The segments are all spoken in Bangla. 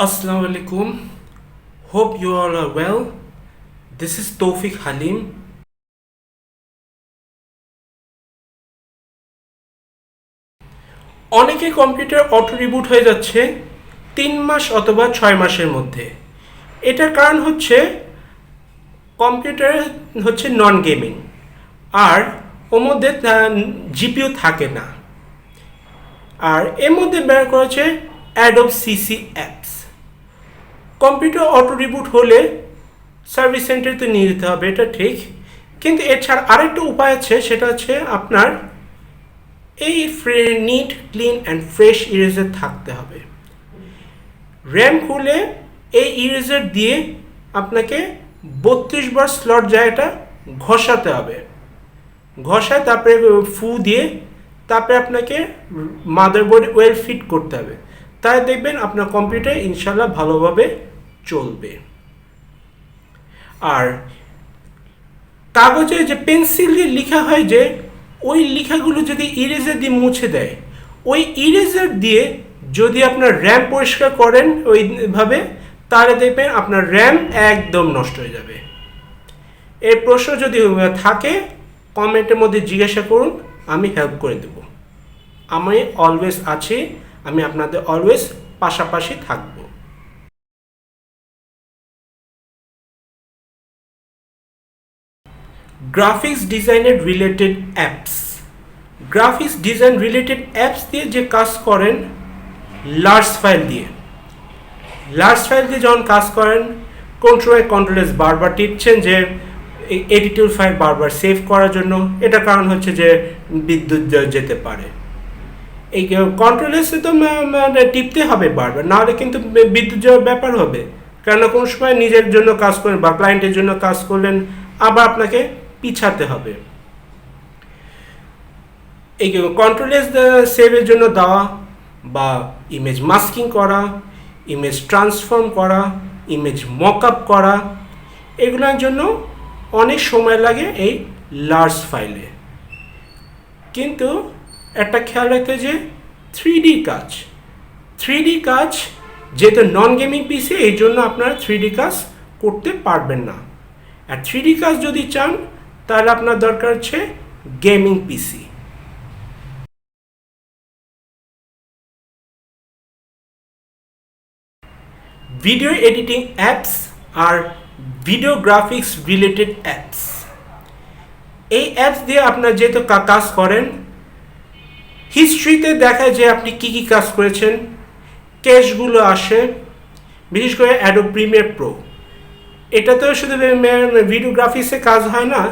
Assalamu alaikum. Hope you all are well. This is Tawfiq Halim. অনেকে কম্পিউটার অটো রিবুট হয়ে যাচ্ছে তিন মাস অথবা ছয় মাসের মধ্যে এটার কারণ হচ্ছে কম্পিউটার হচ্ছে নন গেমিং আর ওর মধ্যে জিপিও থাকে না আর এর মধ্যে বের করেছে Adobe CC apps computer auto reboot হলে সার্ভিস সেন্টারে নিয়ে যেতে হবে, এটা ঠিক। কিন্তু এছাড়া আরেকটা উপায় আছে, সেটা হচ্ছে আপনার এই neat, clean and fresh eraser থাকতে হবে। র্যাম খুলে এই ইরেজার দিয়ে আপনাকে বত্রিশ বার স্লট জায়গাটা ঘষাতে হবে। ঘষায় তারপরে ফু দিয়ে তারপরে আপনাকে মাদারবোর্ডে ওয়েল ফিট করতে হবে। তাই দেখবেন আপনার কম্পিউটার ইনশাল্লাহ ভালোভাবে চলবে। আর কাগজে যে পেন্সিল দিয়ে লেখা হয় যে, ওই লেখাগুলো যদি ইরেজার দিয়ে মুছে দেয়, ওই ইরেজার দিয়ে যদি আপনার র্যাম পরিষ্কার করেন ওইভাবে, তাহলে দেখবেন আপনার র্যাম একদম নষ্ট হয়ে যাবে। এর প্রশ্ন যদি থাকে, কমেন্টের মধ্যে জিজ্ঞাসা করুন, আমি হেল্প করে দেব। আমি অলওয়েজ আছি, আমি আপনাদের অলওয়েজ পাশাপাশি থাকব। গ্রাফিক্স ডিজাইনের related apps graphics design related apps দিয়ে যে কাজ করেন লার্জ ফাইল দিয়ে। লার্জ ফাইল দিয়ে যখন কাজ করেন কন্ট্রোল কন্ট্রোলেস বারবার টিপছেন যে এডিটিভ ফাইল বারবার সেভ করার জন্য। এটা কারণ হচ্ছে যে, বিদ্যুৎ যেতে পারে। এই কন্ট্রোলেসে তো মানে টিপতে হবে বারবার। নাহলে কিন্তু বিদ্যুৎ যাওয়ার ব্যাপার হবে। কেন কোনো সময় নিজের জন্য কাজ করেন বা ক্লায়েন্টের জন্য কাজ করলেন, আবার আপনাকে পিছাতে হবে। এই কন্ট্রোলেস সেভের জন্য দেওয়া বা ইমেজ মাস্কিং করা ইমেজ ট্রান্সফর্ম করা ইমেজ মক আপ করা, এগুলোর জন্য অনেক সময় লাগে এই লার্জ ফাইলে কিন্তু একটা খেয়াল রাখতে যে থ্রি ডি কাজ। থ্রি ডি কাজ যেহেতু নন গেমিং পিসি এই জন্য আপনারা থ্রি ডি কাজ করতে পারবেন না। আর থ্রি ডি কাজ যদি চান তাহলে আপনার দরকার হচ্ছে gaming PC. Video editing apps আর ভিডিও গ্রাফিক্স রিলেটেড অ্যাপস। এই অ্যাপস দিয়ে আপনার যেহেতু কাজ করেন, হিস্ট্রিতে দেখায় যে আপনি কি কি কাজ করেছেন ক্যাশগুলো আসে, বিশেষ করে অ্যাডো প্রিমিয়ার প্রো এটাতেও শুধু ভিডিও গ্রাফিক্সে কাজ হয় না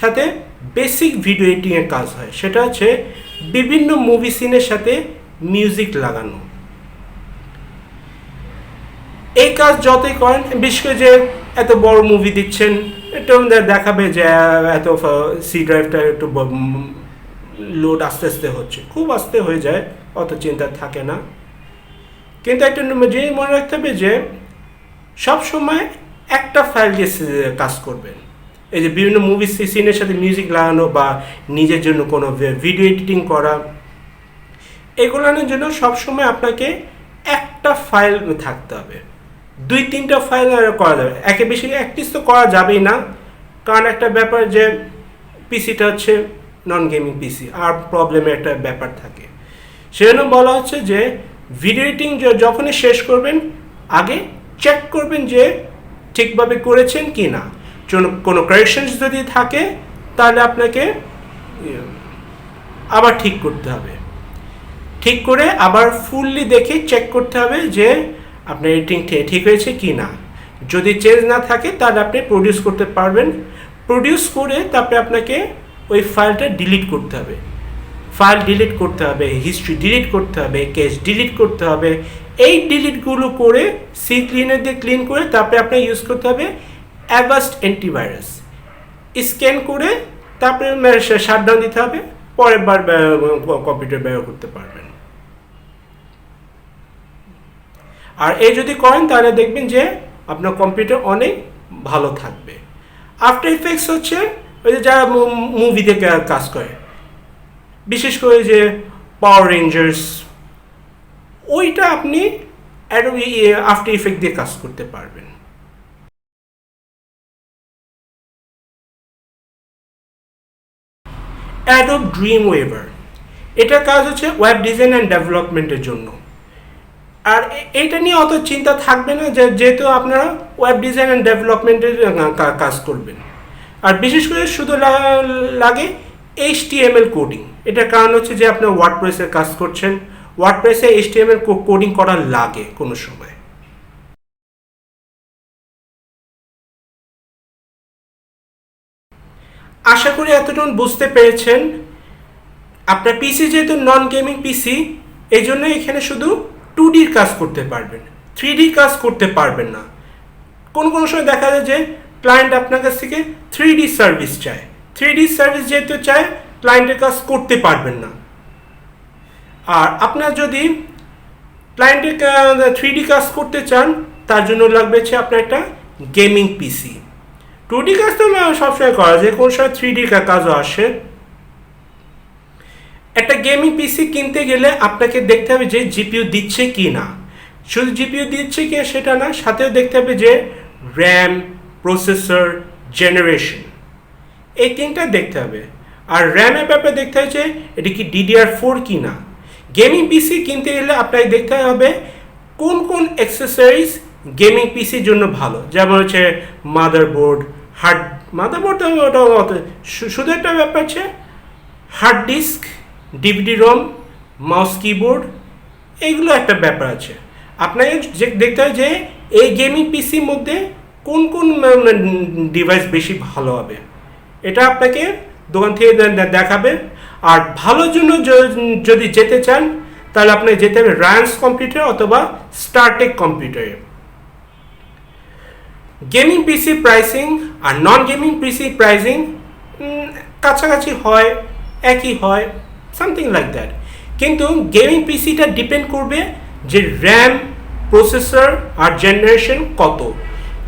সাথে বেসিক ভিডিও এডিটিংয়ের কাজ হয়। সেটা হচ্ছে বিভিন্ন মুভি সিনের সাথে মিউজিক লাগানো। এই কাজ যতই করেন করে যে এত বড় মুভি দিচ্ছেন, একটু দেখাবে যে এত সি ড্রাইভটা একটু লোড আস্তে আস্তে হচ্ছে। খুব আস্তে হয়ে যায়, অত চিন্তা থাকে না। কিন্তু একটা জিনিস মনে রাখতে হবে যে, সবসময় একটা ফাইল দিয়ে কাজ করবেন। এই যে বিভিন্ন মুভি সিনের সাথে মিউজিক লাগানো বা নিজের জন্য কোনো ভিডিও এডিটিং করা এগুলোর জন্য সবসময় আপনাকে একটা ফাইল থাকতে হবে। দুই, তিনটা ফাইল করা যাবে। একে বেশি একটিস তো করা যাবেই না, কারণ একটা ব্যাপার যে পিসিটা হচ্ছে নন গেমিং পিসি আর প্রবলেমের একটা ব্যাপার থাকে। সেজন্য বলা হচ্ছে যে ভিডিও এডিটিং যখনই শেষ করবেন, আগে চেক করবেন যে ঠিকভাবে করেছেন কি না কোনো কারেকশনস যদি থাকে, তাহলে আপনাকে আবার ঠিক করতে হবে। ঠিক করে আবার ফুললি দেখে চেক করতে হবে যে আপনার এডিটিং ঠিক হয়েছে কি না যদি চেঞ্জ না থাকে, তাহলে আপনি প্রডিউস করতে পারবেন। প্রডিউস করে তারপরে আপনাকে ওই ফাইলটা ডিলিট করতে হবে। ফাইল ডিলিট করতে হবে হিস্ট্রি ডিলিট করতে হবে কেস ডিলিট করতে হবে। এই ডিলিটগুলো করে সি ক্লিনের দিয়ে ক্লিন করে তারপরে আপনার ইউজ করতে হবে অ্যাভাস্ট অ্যান্টিভাইরাস। স্ক্যান করে তারপরে শাটডাউন দিতে হবে পরের বার কম্পিউটার ব্যবহার করতে পারবেন। আর এই যদি করেন, তাহলে দেখবেন যে আপনার কম্পিউটার অনেক ভালো থাকবে। আফটার ইফেক্টস হচ্ছে ওই যে যারা মুভিতে কাজ করে। বিশেষ করে যে পাওয়ার রেঞ্জার্স ওইটা আপনি আফটার ইফেক্ট দিয়ে কাজ করতে পারবেন। অ্যাডোব ড্রিম ওয়েভার এটার কাজ হচ্ছে ওয়েব ডিজাইন অ্যান্ড ডেভেলপমেন্টের জন্য। আর এইটা নিয়ে অত চিন্তা থাকবে না যে যেহেতু আপনারা ওয়েব ডিজাইন অ্যান্ড ডেভেলপমেন্টের কাজ করবেন। আর বিশেষ করে শুধু লাগে H T M L coding এটার কারণ হচ্ছে যে আপনার ওয়ার্ড প্রেসের কাজ করছেন। ওয়ার্ড প্রেসে এইচ কোডিং করা লাগে কোনো সময়। আশা করি এতটুকু বুঝতে পেরেছেন। আপনার পিসি যেহেতু নন গেমিং পিসি এই জন্য এখানে শুধু টু ডির কাজ করতে পারবেন। থ্রি ডি কাজ করতে পারবেন না। কোন কোন সময় দেখা যায় যে ক্লায়েন্ট আপনার কাছ থেকে থ্রি ডি সার্ভিস চায়। থ্রি ডি সার্ভিস যেহেতু চায় ক্লায়েন্টের কাজ করতে পারবেন না। আর আপনার যদি ক্লায়েন্টের থ্রি ডি কাজ করতে চান, তার জন্য লাগবে হচ্ছে আপনার একটা গেমিং পিসি টু ডি কাজ তো সবসময় করা যায়। কোন সময় থ্রি ডি কাজও আসে। একটা গেমিং পিসি কিনতে গেলে আপনাকে দেখতে হবে যে জিপিইউ দিচ্ছে কি না শুধু জিপিইউ দিচ্ছে কি সেটা না, সাথেও দেখতে হবে যে র্যাম প্রসেসর জেনারেশন এই তিনটা দেখতে হবে। আর র্যামের ব্যাপারে দেখতে হবে যে এটি কি ডিডিআর ফোর কি না গেমিং পিসি কিনতে গেলে আপনাকে দেখতে হবে কোন কোন অ্যাক্সেসরিজ গেমিং পিসির জন্য ভালো। যেমন হচ্ছে মাদারবোর্ড হার্ড মাথা মাদারবোর্ড ওটা অত- শু- শুধু একটা ব্যাপার আছে, hard disk, DVD ROM, mouse keyboard, এইগুলো একটা ব্যাপার আছে। আপনাকে যে দেখতে হয় যে এই গেমিং পিসির মধ্যে কোন কোন ডিভাইস বেশি ভালো হবে। এটা আপনাকে দোকান থেকে দেখাবে। আর ভালোর জন্য যদি যেতে চান, তাহলে আপনাকে যেতে হবে রায়ান্স কম্পিউটার অথবা স্টারটেক কম্পিউটারে গেমিং পিসি প্রাইসিং আর নন গেমিং পিসি প্রাইসিং কাছাকাছি হয়, একই হয় সামথিং লাইক দ্যাট কিন্তু গেমিং পিসিটা ডিপেন্ড করবে যে র্যাম প্রসেসর আর জেনারেশন কত।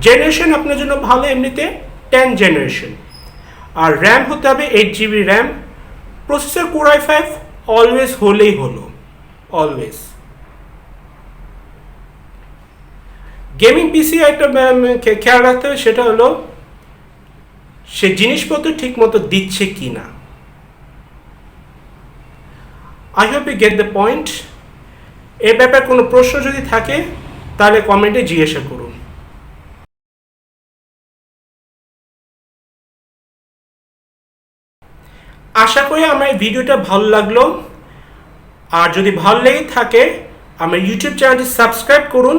জেনারেশন আপনার জন্য ভালো এমনিতে টেন জেনারেশন আর র্যাম হতে হবে eight GB RAM processor core i five always হলেই হলো অলওয়েজ গেমিং পিসি একটা খেয়াল রাখতে হবে, সেটা হলো, সে জিনিসপত্র ঠিক মতো দিচ্ছে কি না। I hope you get the point এর ব্যাপারে কোনো প্রশ্ন যদি থাকে, তাহলে কমেন্টে জিজ্ঞাসা করুন। আশা করি আমার এই ভিডিওটা ভালো লাগল। আর যদি ভালো লেগে থাকে, আমার ইউটিউব চ্যানেলটি সাবস্ক্রাইব করুন।